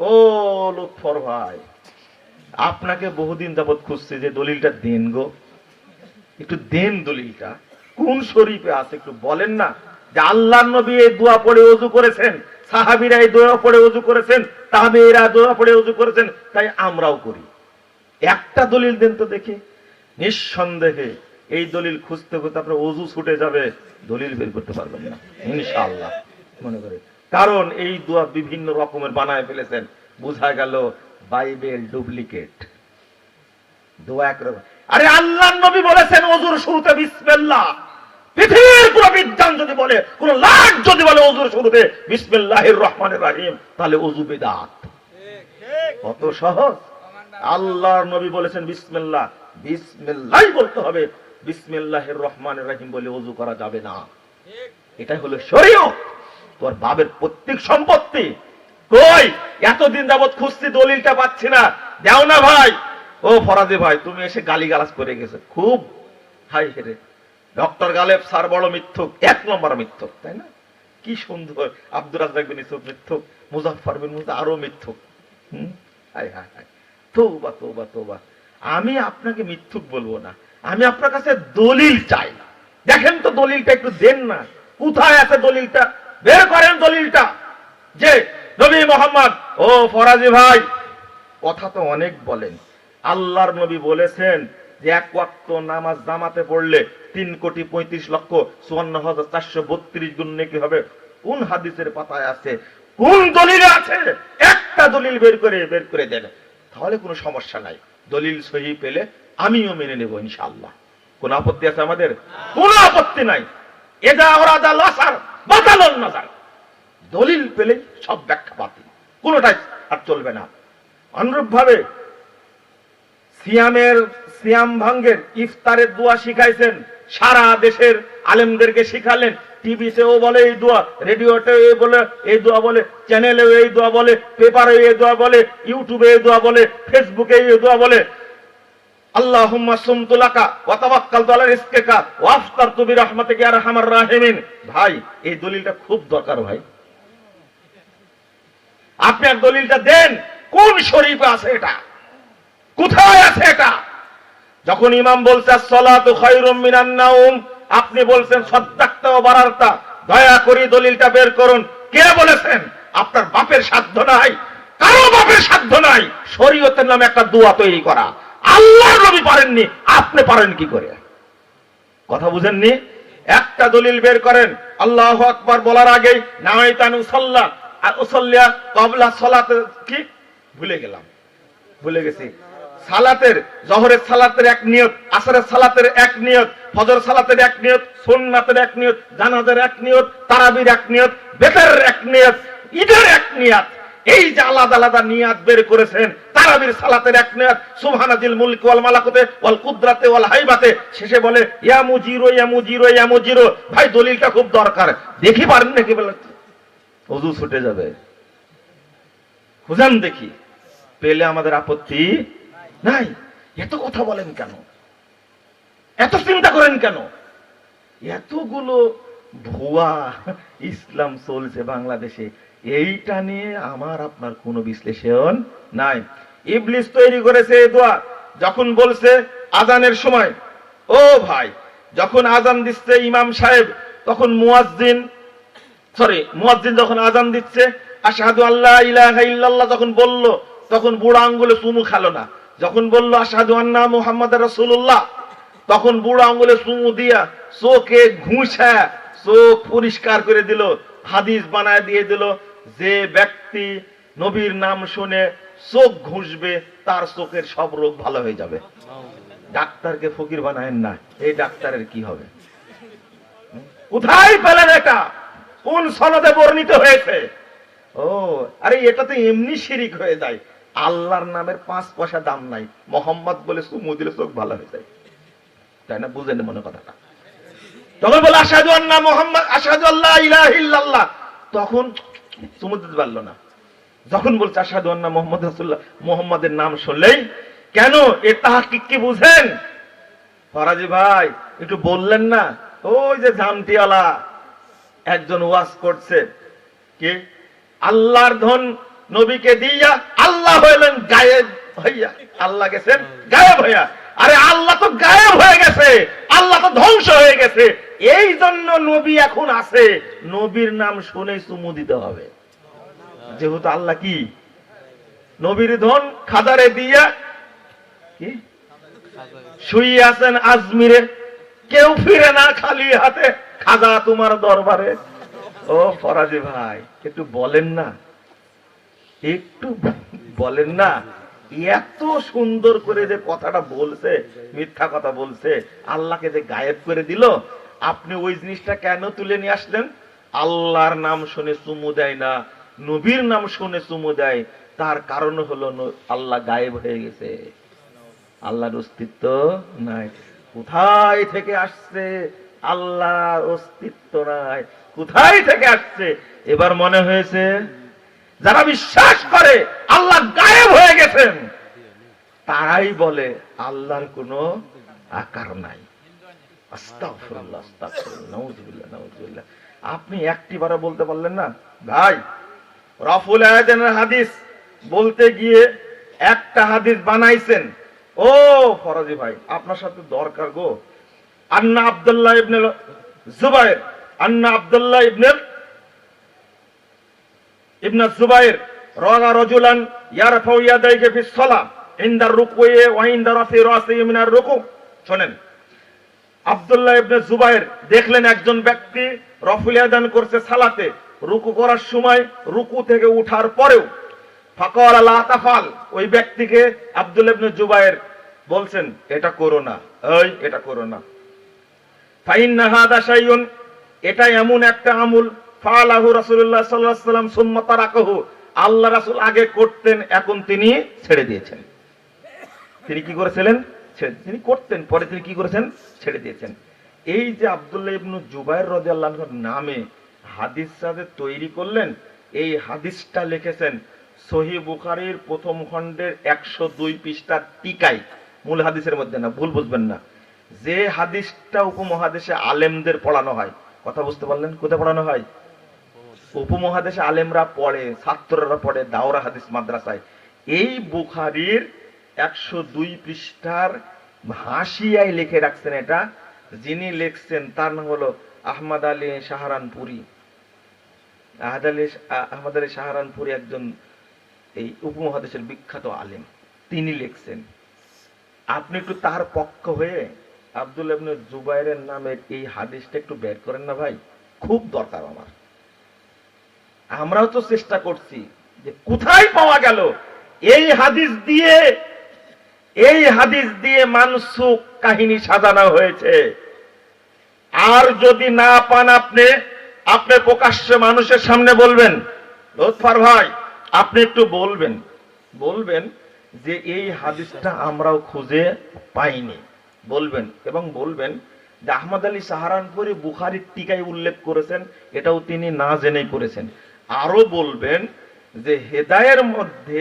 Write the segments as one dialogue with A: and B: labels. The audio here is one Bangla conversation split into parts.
A: ও লুৎফর ভাই, আপনাকে বহুদিন যাবৎ খুঁজছে যে দলিলটা দেন গো। একটু দেন দলিলটা। কোন শরীফে আছে একটু বলেন না? যে আল্লাহ নবী এই দোয়া পড়ে অজু করেছেন, সাহাবিরা এই দোয়া পড়ে অজু করেছেন তাবেরা দোয়া পড়ে অজু করেছেন, তাই আমরাও করি। একটা দলিল দেন তো দেখি। নিঃসন্দেহে এই দলিল খুঁজতে খুঁজতে আপনার অজু ছুটে যাবে, দলিল বের করতে পারবেন না, ইনশাআল্লাহ। মনে করে কারণ এই দোয়া বিভিন্ন রকমের বানায় ফেলেছেন। বোঝা গেল বাইবেল ডুপ্লিকেট। দোয়া একরকম আরে আল্লাহ নবী বলেছেন অজুর শুরুতে বিসমিল্লাহ। পৃথিবীর পুরো বিজ্ঞান যদি বলে কোন লাখ যদি বলে অজুর শুরুতে বিসমিল্লাহির রহমানির রাহিম, তাহলে অজু বেদাত। কত সহজ। আল্লাহর নবী বলেছেন, বিসমিল্লাহ। বিসমিল্লাহ বলতে হবে। বিসমিল্লাহির রহমানির রাহিম বলে অজু করা যাবে না। এটাই হলো শরীয়ত। তোর বাবের প্রত্যেক সম্পত্তি। কই? এতদিন যাবত খুঁজছি, দলিলটা পাচ্ছি না। দেও না ভাই। ও ফরাজি ভাই, তুমি এসে গালি গালাজ করে গেছে। খুব হাই হেরে ডক্টর গালেব স্যার বড় মিথ্যুক, এক নম্বর মিথ্যুক, তাই না? কি সুন্দর। আব্দুর রাজাক বিন ইসুফ মিথ্যুক, মুজাফফর বিন মুজা আরও মিথ্যুক। হুম? হাই হাই হাই তৌবা তৌবা আমি আপনাকে মিথ্যুক বলব না। আমি আপনার কাছে দলিল চাই দেখেন তো দলিলটা একটু দেন না। কোথায় আছে দলিলটা? বের করেন দলিলটা। যে নবী মোহাম্মদ, ও ফরাজি ভাই, কথা তো অনেক বলেন। আল্লাহর নবী বলেছেন যে এক ওয়াক্ত নামাজ জামাতে পড়লে তিন কোটি পঁয়ত্রিশ লক্ষ চুয়ান্ন হাজার চারশো বত্রিশ গুণ নাকি হবে। কোন হাদিসের পাতায় আছে? কোন দলিলে আছে? একটা দলিল বের করে বের করে দেন। তাহলে কোনো সমস্যা নাই। দলিল সহি পেলে আমিও মেনে নেব ইনশাআল্লাহ। কোন আপত্তি আছে আমাদের? কোন আপত্তি নাই। দলিল পেলে সব ব্যাখ্যা বাতিল। আর চলবে না। অনুরূপ ভাবে সিয়ামের, সিয়াম ভাঙ্গের ইফতারের দোয়া শিখাইছেন। সারা দেশের আলেমদেরকে শিখালেন। টিভিতেও বলে এই দোয়া, রেডিওতেও এই বলে, এই দোয়া বলে, চ্যানেলেও এই দোয়া বলে পেপারে এই দোয়া বলে, ইউটিউবে এই দোয়া বলে ফেসবুকে এই দোয়া বলে। ভাই, এই দলিলটা খুব দরকার ভাই। আপনি এক দলিলটা দেন, কোন আছে এটা? কোথায় আছে এটা? যখন ইমাম বলছে আপনি বলছেন বারারতা, দয়া করে দলিলটা বের করুন। কে বলেছেন? আপনার বাপের সাধ্য নাই, কারও বাপের সাধ্য নাই। শরীয়তের নামে একটা দোয়া তৈরি করা। আল্লাহ নবী পারেননি, আপনি পারেন কি করে? কথা বুঝেননি? একটা দলিল বের করেন, আল্লাহ আকবার বলার আগেই নামাইতানু সাল্লাহ আর উসাল্লিয়া কবলা সলাত, কি? ভুলে গেলাম, ভুলে গেছি। সালাতের, জহরের সালাতের এক নিয়ত, আসরের সালাতের এক নিয়ত, ফজর সালাতের এক নিয়ত, সুন্নাতের এক নিয়ত, জানাজের এক নিয়ত, তারাবির এক নিয়ত, বেতারের এক নিয়ত, ঈদের এক নিয়ত, এই যে আলাদা আলাদা নিয়াত বের করেছেন সালাতের এক মুলক ওয়াল মালাকুতে, ওয়াল কুদরাতে, ওয়াল হাইবাতে। শেষে বলে, ইয়া মুজিরো ইয়া মুজিরো ইয়া মুজিরো। ভাই, দলিলটা খুব দরকার। দেখি পারেন নাকি অজু ছুটে যাবে। দেখি। পেলে আমাদের আপত্তি নাই। এত কথা বলেন কেন? এত চিন্তা করেন কেন? এতগুলো ভুয়া ইসলাম চলছে বাংলাদেশে। এইটা নিয়ে আমার আপনার কোনো বিশ্লেষণ নাই। ইবলিস তৈরি করেছে এই দোয়া, যখন বলছে আজানের সময়, ও ভাই, যখন আজান দিচ্ছে ইমাম সাহেব, তখন মুয়াজ্জিন সরি মুয়াজ্জিন যখন আজান দিচ্ছে, আশহাদু আল্লাহ ইলাহা ইল্লাল্লাহ যখন বলল, তখন বুড়া আঙ্গুলে চুমু খালো না। যখন বলল, আশহাদু আন্না মুহাম্মাদার রাসূলুল্লাহ, তখন বুড়া আঙ্গুলে চুমু দিয়া চোখে ঘুষা, চোখ পরিষ্কার করে দিল, হাদিস বানায় দিয়ে দিল, যে ব্যক্তি নবীর নাম শুনে চোখ ঘুষবে, তার চোখের সব রোগ ভালো হয়ে যাবে। ডাক্তারকে ফকির বানায়েন না, এই ডাক্তারের কি হবে? কোথায় পেলেন এটা? কোন সনদে বর্ণিত হয়েছে? ও, আরে এটা তো এমনি শিরিক হয়ে যায়। আল্লাহর নামের পাঁচ পয়সা দাম নাই। মোহাম্মদ বলে সুমু দিলে চোখ ভালো হয়ে যায়। তাই না? বুঝেন মনে কথাটা। তখন বলে আসাদু আন্না মোহাম্মদ আসাদু আল্লাহ ইলাহা তখন সুমু দিতে পারল না। যখন বলছে আসাদু আন্না মোহাম্মদ রাসূলুল্লাহ, মোহাম্মদের নাম শুনলেই, কেন? এ তাহাকিক কি বুঝেন? ফরাজি ভাই, একটু বললেন না? ওই যে জামটিওয়ালা একজন ওয়াজ করছে। কি? আল্লাহর ধন নবীকে দিয়া আল্লাহ হইলেন গায়েব হইয়া। আল্লাহ গেছেন গায়েব হইয়া। আরে আল্লাহ তো গায়েব হয়ে গেছে, আল্লাহ তো ধ্বংস হয়ে গেছে। এই জন্য নবী এখন আছে। নবীর নাম শুনে চুমু দিতে হবে। যেহেতু আল্লাহ কি? নবীর ধন খাদারে দিয়া কি? শুয়ে আছেন আজমিরে। কেউ ফিরে না খালি হাতে। খাজা তোমার দরবারে। ও ফরাজি ভাই, একটু বলেন না। একটু বলেন না। এত সুন্দর করে যে কথাটা বলছে, মিথ্যা কথা বলছে, আল্লাহকে যে গায়েব করে দিল, আপনি ওই জিনিসটা কেন তুলে নিয়ে আসলেন? আল্লাহর নাম শুনে চুমু দেয় না। নবীর নাম শুনে চুমু দেয়, তার কারণ হলো আল্লাহ গায়েব হয়ে গেছে। আল্লাহর অস্তিত্ব নাই। কোথায় থেকে আসছে? আল্লাহর অস্তিত্ব নাই। কোথায় থেকে আসছে? এবার মনে হয়েছে, যারা বিশ্বাস করে আল্লাহ গায়েব হয়ে গেছেন, তারাই বলে আল্লাহর কোনো আকার নাই। আপনি একটি বারে বলতে পারলেন না? ভাই রফুল আয়াজানের হাদিস বলতে গিয়ে একটা হাদিস বানাইছেন। ও ফরাজি ভাই, আপনার সাথে দরকার গো। আন্না আব্দুল্লাহ ইবনে জুবাইর, আন্না আব্দুল্লাহ ইবনে ইবনে জুবাইর, রাগা রাজুলান ইয়ারফাউ ইয়াদাইহি ফিস সালাহ ইনদা রুকুয়ে ওয়া ইনদা রাফি রাসিহি মিনার রুকু। শুনেন, আব্দুল্লাহ ইবনে জুবাইর দেখলেন একজন ব্যক্তি রফুল আদান করছে সালাতে। রুকু করার সময় রুকু থেকে উঠার পরেও ফাকাল লা তাফাল, ওই ব্যক্তিকে আব্দুল্লাহ ইবনে জুবাইর বলছেন, এটা করো না এটা করো না। ফাইন্না হাদা শাইউন এটা এমন একটা ফালাহু রাসূলুল্লাহ সাল্লাল্লাহু আলাইহি ওয়াসাল্লাম সুম্মা আল্লাহ রাসূল আগে করতেন, এখন তিনি ছেড়ে দিয়েছেন। তিনি কি করেছিলেন? তিনি করতেন, পরে তিনি কি করেছেন? ছেড়ে দিয়েছেন। এই যে আব্দুল্লাহ ইবনু জুবাইর রাদিয়াল্লাহু নামে হাদিস সাথে তৈরি করলেন, এই হাদিসটা লিখেছেন সহি বুখারীর প্রথম খণ্ডের একশো দুই পৃষ্ঠার টিকাই মূল হাদিসের মধ্যে না, ভুল বুঝবেন না। যে হাদিসটা উপমহাদেশে আলেমদের পড়ানো হয়, কথা বুঝতে পারলেন? কোথায় পড়ানো হয়? উপমহাদেশে আলেমরা পড়ে, ছাত্ররা পড়ে দাওরা হাদিস মাদ্রাসায়। এই বুখারির একশো দুই পৃষ্ঠার হাসিয়ায় লিখে রাখছেন এটা। যিনি লিখছেন, তার নাম হলো আহমদ আলী সাহারানপুরি আহমদ আলী আহমদ আলী সাহারানপুরি একজন এই উপমহাদেশের বিখ্যাত আলেম। তিনি লিখছেন, আপনি একটু তার পক্ষ হয়ে আব্দুল ইবনে জুবাইরের নামের এই হাদিসটা একটু বের করেন না ভাই। খুব দরকার আমার। আমরাও তো চেষ্টা করছি যে কোথায় পাওয়া গেল এই হাদিস দিয়ে, এই হাদিস দিয়ে মানসুক কাহিনী সাজানো হয়েছে। আর যদি না পান আপনি আপনি প্রকাশ্যে মানুষের সামনে বলবেন, লোৎফার ভাই, আপনি একটু বলবেন বলবেন যে এই হাদিসটা আমরাও খুঁজে পাইনি। বলবেন এবং বলবেন যে আহমদ আলী সাহারানপুরি বুখারির টিকায় উল্লেখ করেছেন, এটাও তিনি না জেনেই করেছেন। আরও বলবেন যে হেদায়ের মধ্যে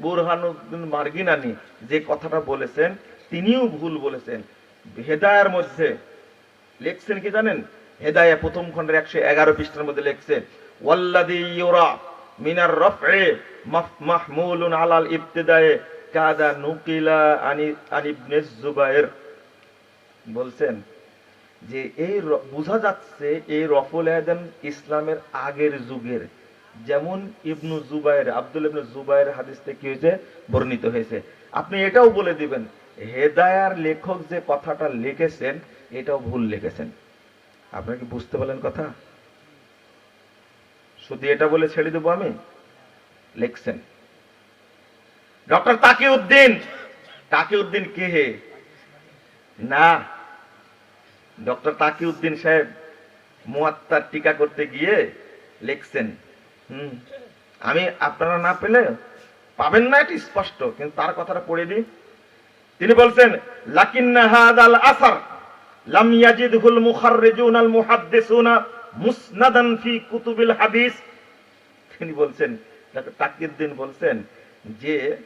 A: বুরহানুদ্দিন মার্গিনানি যে কথাটা বলেছেন, তিনিও ভুল বলেছেন। হেদায়ের মধ্যে, লিখছেন কি জানেন? হেদায়া প্রথম খণ্ডের একশো এগারো পৃষ্ঠার মধ্যে লিখছে ওয়াল্লাদি মিনার আলাল কাদা আনি বলছেন যে এই বোঝা যাচ্ছে এই রফুল আয়দান ইসলামের আগের যুগের, যেমন ইবনু জুবাইর আব্দুল ইবনু জুবাইর হাদিসতে কি হয়েছে? বর্ণিত হয়েছে। আপনি এটাও বলে দিবেন, হেদায়ার লেখক যে কথাটা লিখেছেন, এটাও ভুল লিখেছেন। আপনারা কি বুঝতে পারলেন কথা? শুধু এটা বলে ছেড়ে দেবো আমি? লিখছেন। ডক্টর তাকি উদ্দিন তাকি উদ্দিন কে হে? না। ডক্টর তাকি উদ্দিন সাহেব মুয়াত্তার টিকা করতে গিয়ে লিখছেন। হুম। আমি আপনারা না পেলে পাবেন না, এটি স্পষ্ট, কিন্তু তার কথাটা পড়ে দিই। তিনি বলছেন, লাকিন্না হাদাল আসার। লাম ইয়াজিদহুল মুখাররিজুন আল মুহাদ্দিসুনা মুসনাদান ফি কুতুবিল তিনি বলছেন ডক্টর তাকিউদ্দিন বলছেন যে,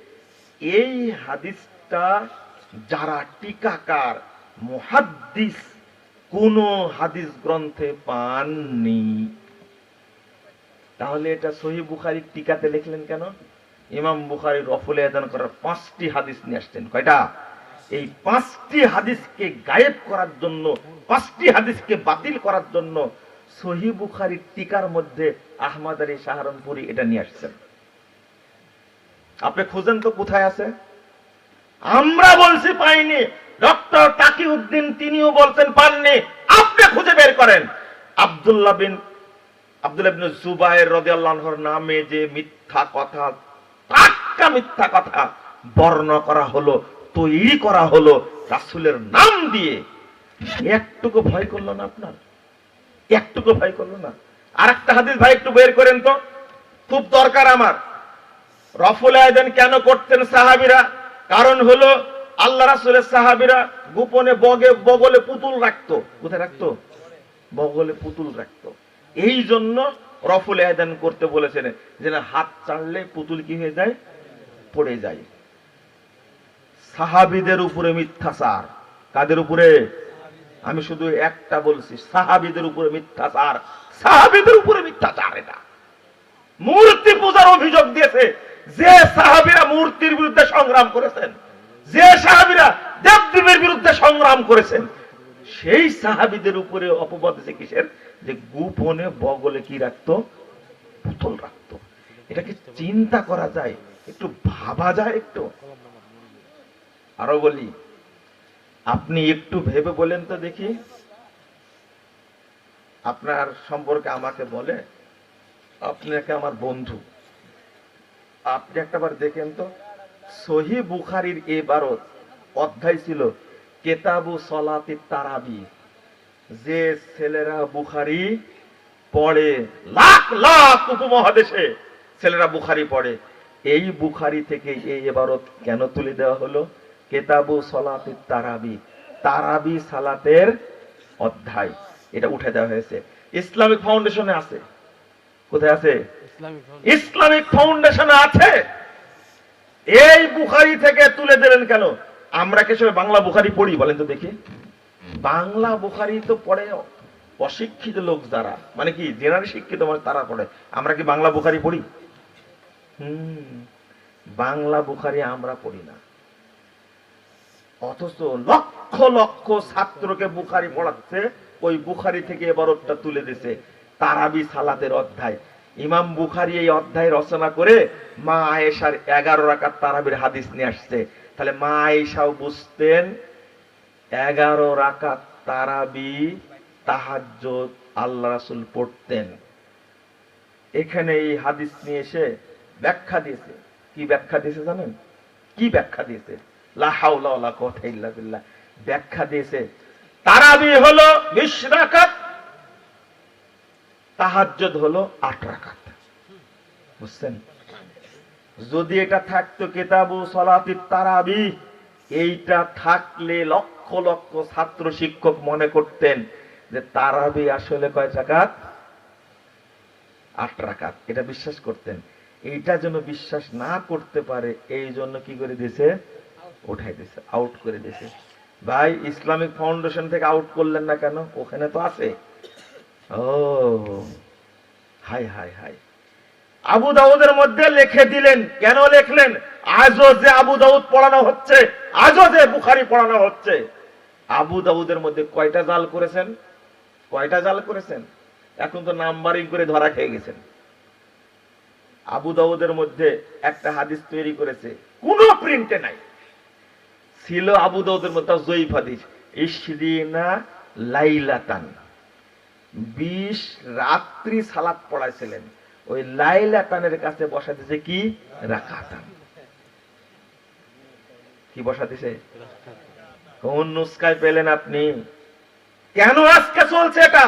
A: এই হাদিসটা যারা টিকাকার, মুহাদ্দিস কোন হাদিস গ্রন্থে পাননি। তাহলে এটা সহি বুখারির টিকাতে লিখলেন কেন? ইমাম বুখারি রফুল আদান করার পাঁচটি হাদিস নিয়ে আসছেন। কয়টা? এই পাঁচটি হাদিসকে গায়েব করার জন্য, পাঁচটি হাদিসকে বাতিল করার জন্য সহি বুখারির টিকার মধ্যে আহমদ আলী সাহারনপুরি এটা নিয়ে আসছেন। আপনি খুঁজেন তো কোথায় আছে? আমরা বলছি পাইনি, ডক্টর তাকিউদ্দিন তিনিও বলছেন পাননি, আপনি খুঁজে বের করেন। আব্দুল্লাহ বিন আব্দুল্লাহ বিন জুবাইর রাদিয়াল্লাহুর নামে যে মিথ্যা কথা, টাটকা মিথ্যা কথা বর্ণ করা হলো তৈরি করা হলো রাসুলের নাম দিয়ে। একটুকু ভয় করল না আপনার? একটুকু ভয় করল না? আর একটা হাদিস ভাই একটু বের করেন তো। খুব দরকার আমার। রফুল আয়দান কেন করতেন সাহাবিরা? কারণ হলো আল্লাহ রাসুলের সাহাবিরা গোপনে বগে বগলে পুতুল রাখতো। কোথায় রাখতো? বগলে পুতুল রাখতো। এই জন্য রফুল আয়দান করতে বলেছেন যে না, হাত চাড়লে পুতুল কি হয়ে যায়? পড়ে যায়। সাহাবিদের উপরে মিথ্যাচার। কাদের উপরে? আমি শুধু একটা বলছি, সাহাবিদের উপরে মিথ্যাচার। সাহাবিদের উপরে মিথ্যাচার এটা। মূর্তি পূজার অভিযোগ দিয়েছে, যে সাহাবিরা মূর্তির বিরুদ্ধে সংগ্রাম করেছেন, যে সাহাবিরা দেবদেবের বিরুদ্ধে সংগ্রাম করেছেন, সেই সাহাবিদের উপরে অপবাদ আছে কিসের? যে গোপনে বগলে কি রাখতো? পুতুল রাখতো। এটাকে চিন্তা করা যায়? একটু ভাবা যায় একটু? আরও বলি, আপনি একটু ভেবে বলেন তো দেখি। আপনার সম্পর্কে আমাকে বলে আপনাকে আমার বন্ধু। আপনি একটাবার দেখেন তো, সহি বুখারির এবারত অধ্যায় ছিল, কেতাবু সলাতি তারাবি, যে ছেলেরা বুখারি পড়ে, লাখ লাখ উপমহাদেশে ছেলেরা বুখারি পড়ে, এই বুখারি থেকে এই এবারত কেন তুলে দেওয়া হলো? কেতাবু সলাতি তারাবি। তারাবি সালাতের অধ্যায়। এটা উঠে দেওয়া হয়েছে। ইসলামিক ফাউন্ডেশনে আছে। কোথায় আছে?
B: ইসলামিক
A: ফাউন্ডেশনে। আছে। এই বুখারি থেকে তুলে দিলেন কেন? আমরা কি সবাই বাংলা বুখারি পড়ি বলেন তো দেখি। বাংলা বুখারি তো পড়ে অশিক্ষিত লোক যারা। মানে কি জেনারেল শিক্ষিত মানুষ তারা পড়ে। আমরা কি বাংলা বুখারি পড়ি? হুম। বাংলা বুখারি আমরা পড়ি না। অথচ লক্ষ লক্ষ ছাত্রকে বুখারি পড়াচ্ছে, ওই বুখারি থেকে এবারটা তুলে দিছে। তারাবি সালাতের অধ্যায়। ইমাম বুখারি এই অধ্যায় রচনা করে মা আয়েশার এগারো রাকাত তারাবির হাদিস নিয়ে আসছে। তাহলে মা আয়েশাও বুঝতেন, এগারো রাকাত তারাবি, তাহাজ্জুদ, আল্লাহ রাসূল পড়তেন। এখানে এই হাদিস নিয়ে এসে ব্যাখ্যা দিয়েছে। কি ব্যাখ্যা দিয়েছে জানেন? কি ব্যাখ্যা দিয়েছে? ব্যাখ্যা দিয়েছে, তারাবি হলো 20 রাকাত, তাহাজ্জুদ হলো 8 রাকাত। বুঝছেন? যদি এটা থাকতো কিতাবু সলাতি তারাবি, এইটা থাকলে লক্ষ লক্ষ ছাত্র শিক্ষক মনে করতেন যে তারাবি আসলে কয় রাকাত? আট রাকাত। এটা বিশ্বাস করতেন। এইটা যেন বিশ্বাস না করতে পারে এই জন্য কি করে দিয়েছে? উঠাই দিয়েছে আউট করে দিয়েছে ভাই, ইসলামিক ফাউন্ডেশন থেকে আউট করলেন না কেন? ওখানে তো আছে। ও, হাই হাই হাই। আবু দাউদের মধ্যে লিখে দিলেন। কেন লিখলেন? আজও যে আবু দাউদ পড়ানো হচ্ছে, আজও যে বুখারি পড়ানো হচ্ছে। আবু দাউদের মধ্যে কয়টা জাল করেছেন? কয়টা জাল করেছেন? এখন তো নাম্বারিং করে ধরা খেয়ে গেছেন। আবু দাউদের মধ্যে একটা হাদিস তৈরি করেছে। কোন প্রিন্টে নাই। ছিল আবু দাউদের মধ্যে জয়ীফ হাদিস। ইসরিনা লাইলাতান। বিশ রাত্রি সালাত পড়াইছিলেন। ওই লাইলাতানের কাছে বসা দিছে কি? রাখাতান কি বসা দিছে? কোন নুস্কায় পেলেন আপনি? কেন আজকে চলছে এটা?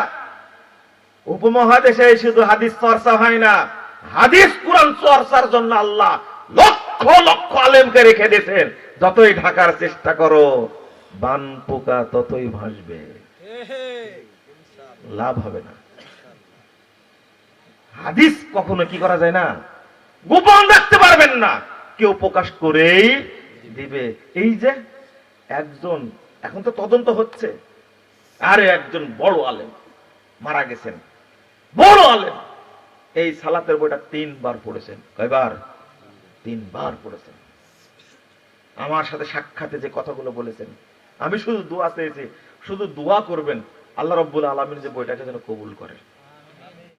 A: উপমহাদেশে শুধু হাদিস চর্চা হয় না। হাদিস কোরআন চর্চার জন্য আল্লাহ লক্ষ লক্ষ আলেমকে রেখে দিয়েছেন। যতই ঢাকার চেষ্টা করো, বান পোকা ততই ভাসবে। লাভ হবে না। হাদিস কখনো কি করা যায় না? গোপন রাখতে পারবেন না। কেউ প্রকাশ করেই দিবে। এই যে একজন, এখন তো তদন্ত হচ্ছে। আরে একজন বড় আলেম মারা গেছেন। বড় আলেম। এই সালাতের বইটা তিনবার পড়েছেন। কয়বার? তিনবার পড়েছেন। আমার সাথে সাক্ষাতে যে কথাগুলো বলেছেন। আমি শুধু দোয়া চেয়েছি, শুধু দোয়া করবেন, আল্লাহ রব্বুল আলমিন যে বইটাকে যেন কবুল করেন।